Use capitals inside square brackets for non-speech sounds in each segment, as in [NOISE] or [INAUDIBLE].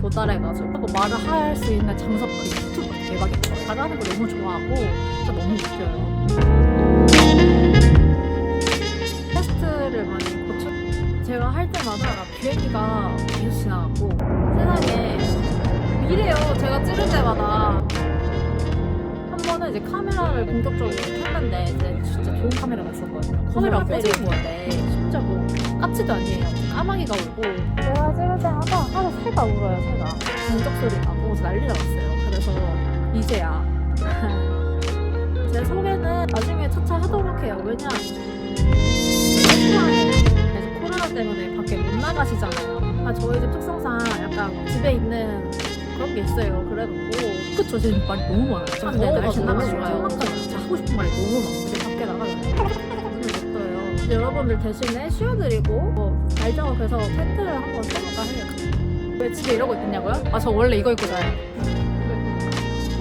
도달해가지고 하고 말을 할 수 있는 장석 그 유튜브 대박인 거예요. 말하는 걸 너무 좋아하고 진짜 너무 웃겨요. 테스트를 많이 고쳐 제가 할 때마다 비행기가 계속 지나가고 세상에 이래요. 제가 찍을 때마다 한 번은 이제 카메라를 본격적으로 켰는데 이제 진짜 좋은 카메라가 있었거든요. 카메라가 꺼지는 건데 진짜 뭐 까치도 아니에요. 까마귀가 울고 제가 찍을 때마다 하루 새가 울어요. 새가 공적 소리 나고 난리 났어요. 그래서 이제야 [LAUGHS] 제 소개는 나중에 차차 하도록 해요. 왜냐 이제 코로나 때문에 밖에 못 나가시잖아요. 아, 저희 집 특성상 약간 집에 있는 그런 게 있어요. 그래갖고 그쵸 지금 말이 너무 많아요. 근데 날씨 너무 좋아요. 진짜 하고 싶은 말이 너무 많고 밖에 나가면 여러분들 대신에 쉬어드리고 뭐 알죠? 그래서 텐트를 한번 쳐볼까 해요. 왜 집에 이러고 있냐고요? 아 저 원래 이거 입고 자요.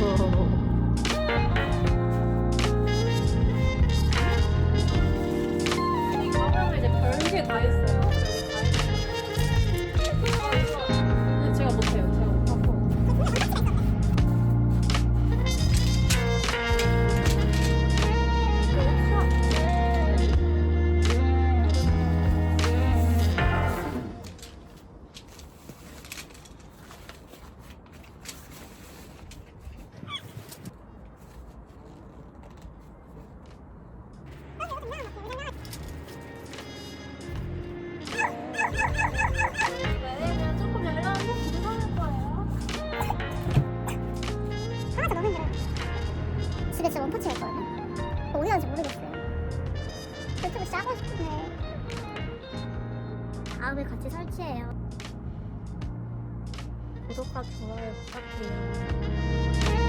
어. 하나도 너무 힘들어요. 집에 진짜 원포치가 있거든요. 어디 가는지 모르겠어요. 유튜브 짜고 싶은데 다음에 같이 설치해요. 구독과 좋아요 부탁해요.